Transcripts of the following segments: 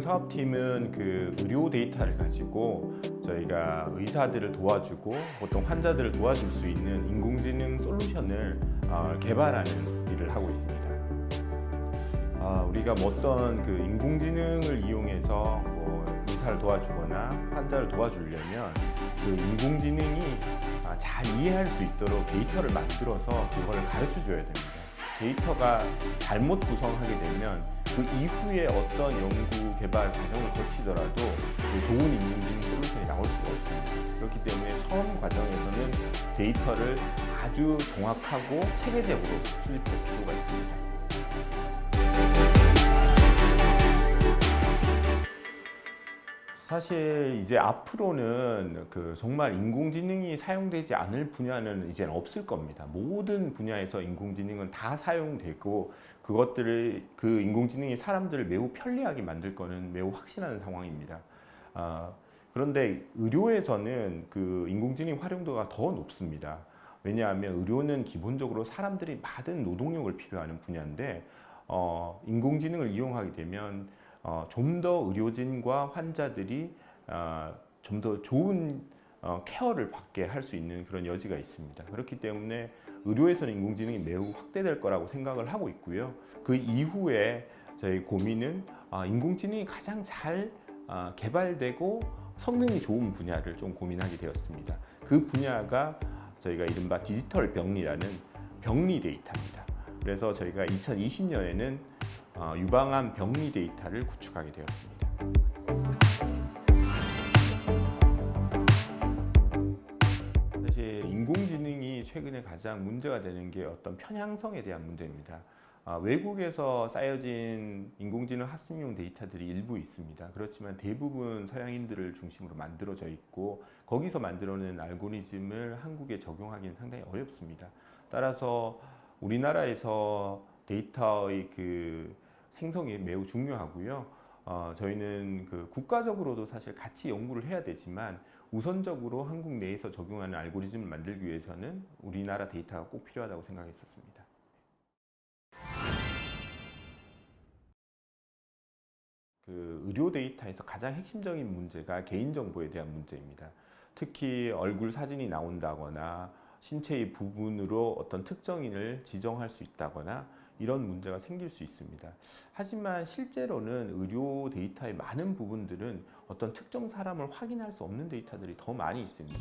사업팀은 그 의료 데이터를 가지고 저희가 의사들을 도와주고 보통 환자들을 도와줄 수 있는 인공지능 솔루션을 어, 개발하는 일을 하고 있습니다. 아, 우리가 뭐 어떤 그 인공지능을 이용해서 뭐 의사를 도와주거나 환자를 도와주려면 그 인공지능이 아, 잘 이해할 수 있도록 데이터를 만들어서 그걸 가르쳐 줘야 됩니다. 데이터가 잘못 구성하게 되면 그 이후에 어떤 연구 개발 과정을 거치더라도 그 좋은 인공지능 솔루션이 나올 수가 없습니다. 그렇기 때문에 처음 과정에서는 데이터를 아주 정확하고 체계적으로 수집할 필요가 있습니다. 사실 이제 앞으로는 그 정말 인공지능이 사용되지 않을 분야는 이제 없을 겁니다. 모든 분야에서 인공지능은 다 사용되고 그것들을 그 인공지능이 사람들을 매우 편리하게 만들 거는 매우 확신하는 상황입니다. 아, 그런데 의료에서는 그 인공지능 활용도가 더 높습니다. 왜냐하면 의료는 기본적으로 사람들이 많은 노동력을 필요하는 분야인데 어, 인공지능을 이용하게 되면 어, 좀 더 의료진과 환자들이 어, 좀 더 좋은 어, 케어를 받게 할 수 있는 그런 여지가 있습니다. 그렇기 때문에 의료에서는 인공지능이 매우 확대될 거라고 생각을 하고 있고요. 그 이후에 저희 고민은 아, 인공지능이 가장 잘 아, 개발되고 성능이 좋은 분야를 좀 고민하게 되었습니다. 그 분야가 저희가 이른바 디지털 병리라는 병리 데이터입니다. 그래서 저희가 2020년에는 어, 유방암 병리 데이터를 구축하게 되었습니다. 사실 인공지능이 최근에 가장 문제가 되는 게 어떤 편향성에 대한 문제입니다. 아, 외국에서 쌓여진 인공지능 학습용 데이터들이 일부 있습니다. 그렇지만 대부분 서양인들을 중심으로 만들어져 있고 거기서 만들어낸 알고리즘을 한국에 적용하기는 상당히 어렵습니다. 따라서 우리나라에서 데이터의 그 생성이 매우 중요하고요. 어, 저희는 그 국가적으로도 사실 같이 연구를 해야 되지만 우선적으로 한국 내에서 적용하는 알고리즘을 만들기 위해서는 우리나라 데이터가 꼭 필요하다고 생각했었습니다. 그 의료 데이터에서 가장 핵심적인 문제가 개인정보에 대한 문제입니다. 특히 얼굴 사진이 나온다거나 신체의 부분으로 어떤 특정인을 지정할 수 있다거나 이런 문제가 생길 수 있습니다. 하지만 실제로는 의료 데이터의 많은 부분들은 어떤 특정 사람을 확인할 수 없는 데이터들이 더 많이 있습니다.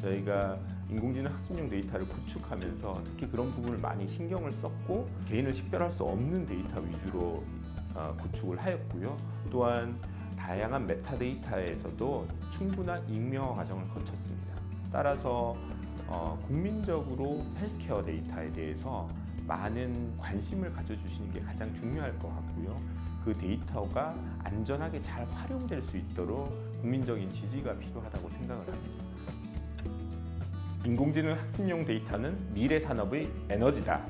저희가 인공지능 학습용 데이터를 구축하면서 특히 그런 부분을 많이 신경을 썼고 개인을 식별할 수 없는 데이터 위주로 어, 구축을 하였고요. 또한 다양한 메타데이터에서도 충분한 익명화 과정을 거쳤습니다. 따라서 어, 국민적으로 헬스케어 데이터에 대해서 많은 관심을 가져주시는 게 가장 중요할 것 같고요. 그 데이터가 안전하게 잘 활용될 수 있도록 국민적인 지지가 필요하다고 생각을 합니다. 인공지능 학습용 데이터는 미래 산업의 에너지다.